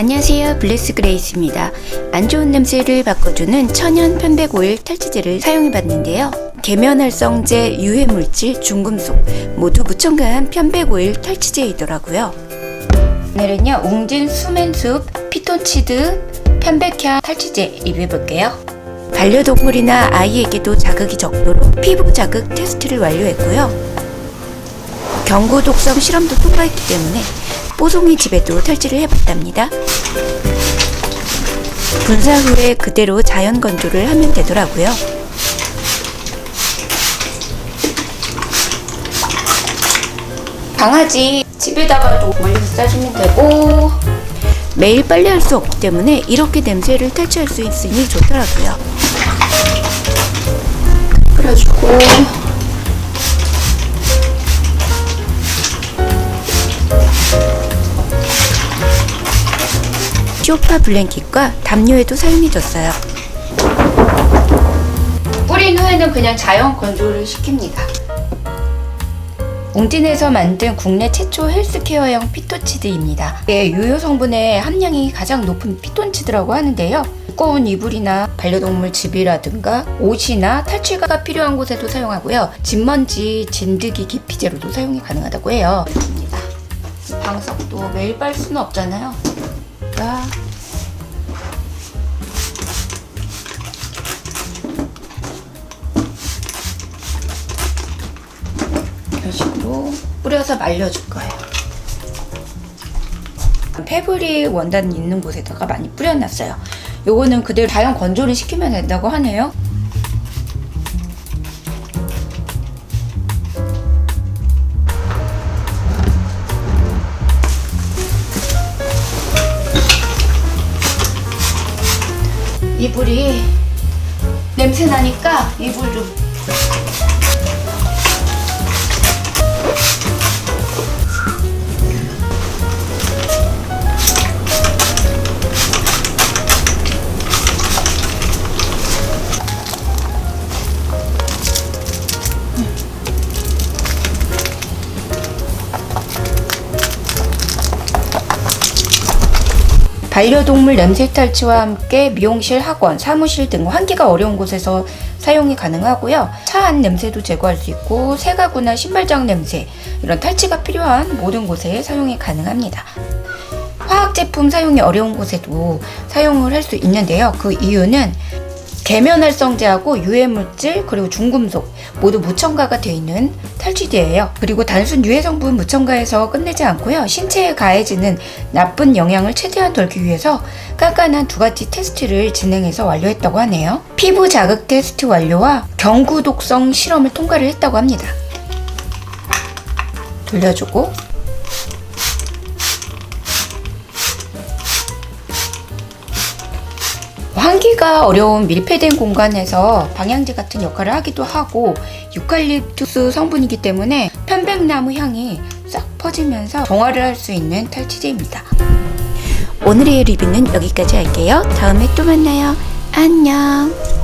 안녕하세요 블레스 그레이스입니다. 안 좋은 냄새를 바꿔주는 천연 편백 오일 탈취제를 사용해 봤는데요. 계면활성제, 유해물질, 중금속 모두 무첨가한 편백 오일 탈취제이더라고요. 오늘은요 웅진 수면숲 피톤치드 편백향 탈취제 리뷰해볼게요. 반려동물이나 아이에게도 자극이 적도록 피부 자극 테스트를 완료했고요. 경구 독성 실험도 통과했기 때문에 뽀송이 집에도 탈취를 해봤답니다. 분사 후에 그대로 자연 건조를 하면 되더라고요. 강아지 집에다가도 멀리서 싸주면 되고 매일 빨래 할 수 없기 때문에 이렇게 냄새를 탈취할 수 있으니 좋더라고요. 끓여주고 쇼파 블랭킷과 담요에도 사용해줬어요. 뿌린 후에는 그냥 자연 건조를 시킵니다. 웅진에서 만든 국내 최초 헬스케어형 피톤치드입니다. 네, 유효 성분의 함량이 가장 높은 피톤치드라고 하는데요. 두꺼운 이불이나 반려동물 집이라든가 옷이나 탈취가 필요한 곳에도 사용하고요. 진먼지 진드기 기피제로도 사용이 가능하다고 해요. 방석도 매일 빨 수는 없잖아요. 가 이런 식으로 뿌려서 말려줄 거예요. 패브릭 원단 있는 곳에다가 많이 뿌려놨어요. 요거는 그대로 자연 건조를 시키면 된다고 하네요. 이불이 냄새 나니까 이불 좀 반려동물 냄새 탈취와 함께 미용실, 학원, 사무실 등 환기가 어려운 곳에서 사용이 가능하고요. 차 안 냄새도 제거할 수 있고 새가구나 신발장 냄새 이런 탈취가 필요한 모든 곳에 사용이 가능합니다. 화학 제품 사용이 어려운 곳에도 사용을 할 수 있는데요. 그 이유는 계면활성제하고 유해물질 그리고 중금속 모두 무첨가가 되어 있는 탈취제예요. 그리고 단순 유해 성분 무첨가해서 끝내지 않고요. 신체에 가해지는 나쁜 영향을 최대한 덜기 위해서 깐깐한 두 가지 테스트를 진행해서 완료했다고 하네요. 피부 자극 테스트 완료와 경구 독성 실험을 통과를 했다고 합니다. 돌려주고 환기가 어려운 밀폐된 공간에서 방향제 같은 역할을 하기도 하고 유칼립투스 성분이기 때문에 편백나무 향이 싹 퍼지면서 정화를 할 수 있는 탈취제입니다. 오늘의 리뷰는 여기까지 할게요. 다음에 또 만나요. 안녕.